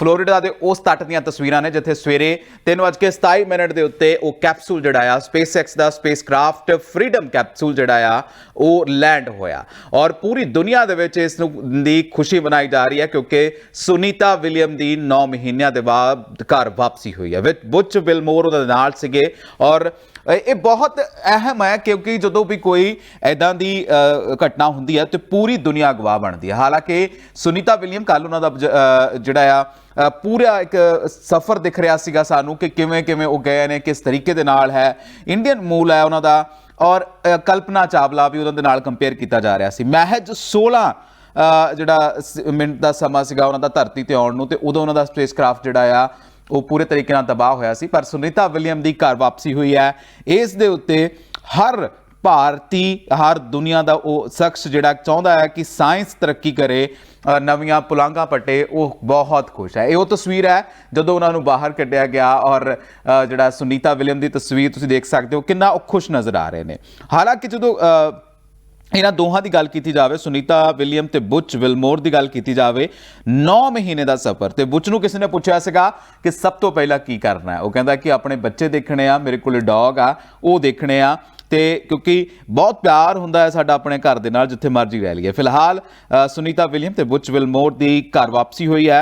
Florida ਦੇ ਉਸ ਤੱਟ ਦੀਆਂ ਤਸਵੀਰਾਂ ਨੇ, ਜਿੱਥੇ ਸਵੇਰੇ 3:27 ਮਿੰਟ ਦੇ ਉੱਤੇ ਉਹ ਕੈਪਸੂਲ ਜਿਹੜਾ ਆ ਸਪੇਸਐਕਸ ਦਾ ਸਪੇਸਕ੍ਰਾਫਟ ਫ੍ਰੀडम ਕੈਪਸੂਲ ਜਿਹੜਾ ਆ, ਉਹ ਲੈਂਡ ਹੋਇਆ। ਔਰ ਪੂਰੀ ਦੁਨੀਆ ਦੇ ਵਿੱਚ ਇਸ ਨੂੰ ਦੀ ਖੁਸ਼ੀ ਮਨਾਈ ਜਾ ਰਹੀ ਹੈ, ਕਿਉਂਕਿ ਸੁਨੀਤਾ ਵਿਲੀਅਮ ਦੀ 9 ਮਹੀਨਿਆਂ ਦੇ ਬਾਅਦ ਘਰ ਵਾਪਸੀ ਹੋਈ ਹੈ। ਵਿੱਚ ਬੁੱਚ ਬਿਲਮੋਰ ਉਹਦੇ ਨਾਲ ਸੀਗੇ ਔਰ ਇਹ ਬਹੁਤ ਅਹਿਮ ਹੈ ਕਿਉਂਕਿ ਜਦੋਂ ਵੀ ਕੋਈ ਐਦਾਂ ਦੀ ਘਟਨਾ ਹੁੰਦੀ ਹੈ ਤੇ ਪੂਰੀ ਦੁਨੀਆ ਗਵਾਹ ਬਣਦੀ ਹੈ। ਹਾਲਾਂਕਿ ਸੁਨੀਤਾ ਵਿਲੀਅਮ ਕੱਲ ਉਹਨਾਂ ਦਾ ਜਿਹੜਾ ਆ ਪੂਰਾ ਇੱਕ ਸਫ਼ਰ ਦਿਖ ਰਿਹਾ ਸੀਗਾ ਸਾਨੂੰ ਕਿ ਕਿਵੇਂ ਕਿਵੇਂ ਉਹ ਗਏ ਨੇ, ਕਿਸ ਤਰੀਕੇ ਦੇ ਨਾਲ ਹੈ। ਇੰਡੀਅਨ ਮੂਲ ਹੈ ਉਹਨਾਂ ਦਾ ਔਰ ਕਲਪਨਾ ਚਾਵਲਾ ਵੀ ਉਹਨਾਂ ਦੇ ਨਾਲ ਕੰਪੇਅਰ ਕੀਤਾ ਜਾ ਰਿਹਾ ਸੀ। ਮਹਿਜ 16 ਜਿਹੜਾ ਸ- ਮਿੰਟ ਦਾ ਸਮਾਂ ਸੀਗਾ ਉਹਨਾਂ ਦਾ ਧਰਤੀ ਤੇ ਆਉਣ ਨੂੰ ਤੇ ਉਦੋਂ ਉਹਨਾਂ ਦਾ ਸਪੇਸਕ੍ਰਾਫਟ ਜਿਹੜਾ ਆ ਉਹ ਪੂਰੇ ਤਰੀਕੇ ਨਾਲ ਤਬਾਹ ਹੋਇਆ ਸੀ, ਪਰ ਸੁਨੀਤਾ ਵਿਲੀਅਮ ਦੀ ਘਰ ਵਾਪਸੀ ਹੋਈ ਹੈ। ਇਸ ਦੇ ਉੱਤੇ ਹਰ ਭਾਰਤੀ, ਹਰ ਦੁਨੀਆ ਦਾ ਉਹ ਸ਼ਖਸ ਜਿਹੜਾ ਚਾਹੁੰਦਾ ਹੈ ਕਿ ਸਾਇੰਸ ਤਰੱਕੀ ਕਰੇ ਨਵੀਆਂ ਪੁਲਾਂਘਾਂ ਪੱਟੇ, ਉਹ ਬਹੁਤ ਖੁਸ਼ ਹੈ। ਇਹ ਉਹ ਤਸਵੀਰ ਹੈ, ਜਦੋਂ ਉਹਨਾਂ ਨੂੰ ਬਾਹਰ ਕੱਢਿਆ ਗਿਆ ਔਰ ਜਿਹੜਾ ਸੁਨੀਤਾ ਵਿਲੀਅਮ ਦੀ ਤਸਵੀਰ ਤੁਸੀਂ ਦੇਖ ਸਕਦੇ ਹੋ, ਕਿੰਨਾ ਉਹ ਖੁਸ਼ ਨਜ਼ਰ ਆ ਰਹੇ ਨੇ। ਹਾਲਾਂਕਿ ਜਦੋਂ ਇਹਨਾਂ ਦੋਹਾਂ ਦੀ ਗੱਲ ਕੀਤੀ ਜਾਵੇ, ਸੁਨੀਤਾ ਵਿਲੀਅਮ ਤੇ ਬੁੱਚ ਵਿਲਮੋਰ ਦੀ ਗੱਲ ਕੀਤੀ ਜਾਵੇ 9 ਮਹੀਨੇ ਦਾ ਸਫ਼ਰ। ਤੇ ਬੁੱਚ ਨੂੰ ਕਿਸੇ ਨੇ ਪੁੱਛਿਆ ਸੀਗਾ ਕਿ ਸਭ ਤੋਂ ਪਹਿਲਾਂ ਕੀ ਕਰਨਾ ਹੈ? ਉਹ ਕਹਿੰਦਾ ਕਿ ਆਪਣੇ ਬੱਚੇ ਦੇਖਣੇ ਆ, ਮੇਰੇ ਕੋਲੇ ਡੌਗ ਆ, ਉਹ ਦੇਖਣੇ ਆ। ਤੇ ਕਿਉਂਕਿ ਬਹੁਤ ਪਿਆਰ ਹੁੰਦਾ ਹੈ ਸਾਡਾ ਆਪਣੇ ਘਰ ਦੇ ਨਾਲ, ਜਿੱਥੇ ਮਰਜ਼ੀ ਰਹਿ ਲਈਏ। ਫਿਲਹਾਲ ਸੁਨੀਤਾ ਵਿਲੀਅਮ ਤੇ ਬੁੱਚ ਵਿਲਮੋਰ ਦੀ ਘਰ ਵਾਪਸੀ ਹੋਈ ਹੈ।